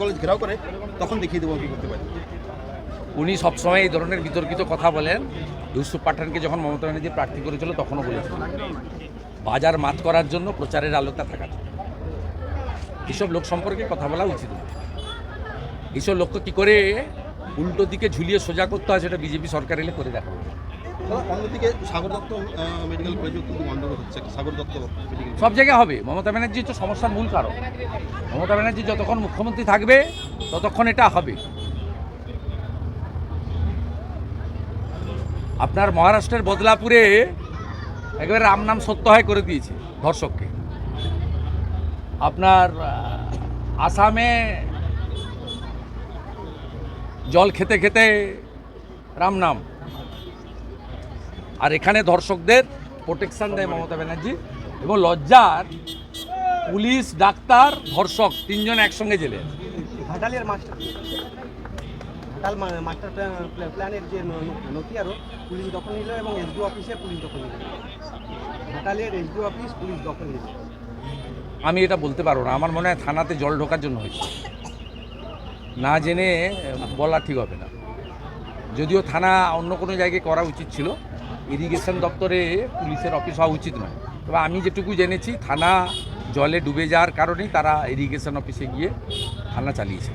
College ঘেরাও করে তখন দেখিয়ে দেবো কি করতে পারি। উনি সবসময় এই ধরনের বিতর্কিত কথা বলেন। ইউসুফ পাঠানকে যখন মমতা ব্যানার্জি প্রার্থী করেছিল তখনও বলেছিলেন বাজার মাত করার জন্য প্রচারের আলোতা থাকা এসব লোক সম্পর্কে কথা বলা উচিত নয়। এইসব লোককে কী করে উল্টো দিকে ঝুলিয়ে সোজা করতে হয় সেটা বিজেপি সরকার এলে করে দাদা, অন্যদিকে সাগর দত্ত মেডিকেল কলেজেও কিন্তু হচ্ছে সাগর দত্ত সব জায়গায় হবে। মমতা ব্যানার্জি তো সমস্যার মূল কারণ। মমতা ব্যানার্জি যতক্ষণ মুখ্যমন্ত্রী থাকবে, ততক্ষণ এটা হবে। আপনার মহারাষ্ট্রের বদলাপুরে একবারে রাম নাম সত্য হয় করে দিয়েছে ধর্ষককে। আপনার আসামে জল খেতে খেতে রাম নাম এখানে ধর্ষকদের প্রোটেকশন দেয় মমতা ব্যানার্জি। এবং লজ্জার পুলিশ ডাক্তার ধর্ষক তিনজন একসঙ্গে জেলে। ঘাটালের মাস্টার ঘাটাল প্ল্যানের যে নথিয়ারও পুলিশ দখল নিল এবং অফিসে পুলিশ দখল নিল। ঘাটালের এসডি অফিস পুলিশ দখল নিল। আমি এটা বলতে পারব না। আমার মনে হয় থানাতে জল ঢোকার জন্য হয়েছে। না জেনে বলা ঠিক হবে না। যদিও থানা অন্য কোনো জায়গায় করা উচিত ছিল ইরিগেশন দপ্তরে পুলিশের অফিস হওয়া উচিত নয়। তবে আমি যেটুকু জেনেছি, থানা জলে ডুবে যাওয়ার কারণেই তারা ইরিগেশন অফিসে গিয়ে থানা চালিয়েছে।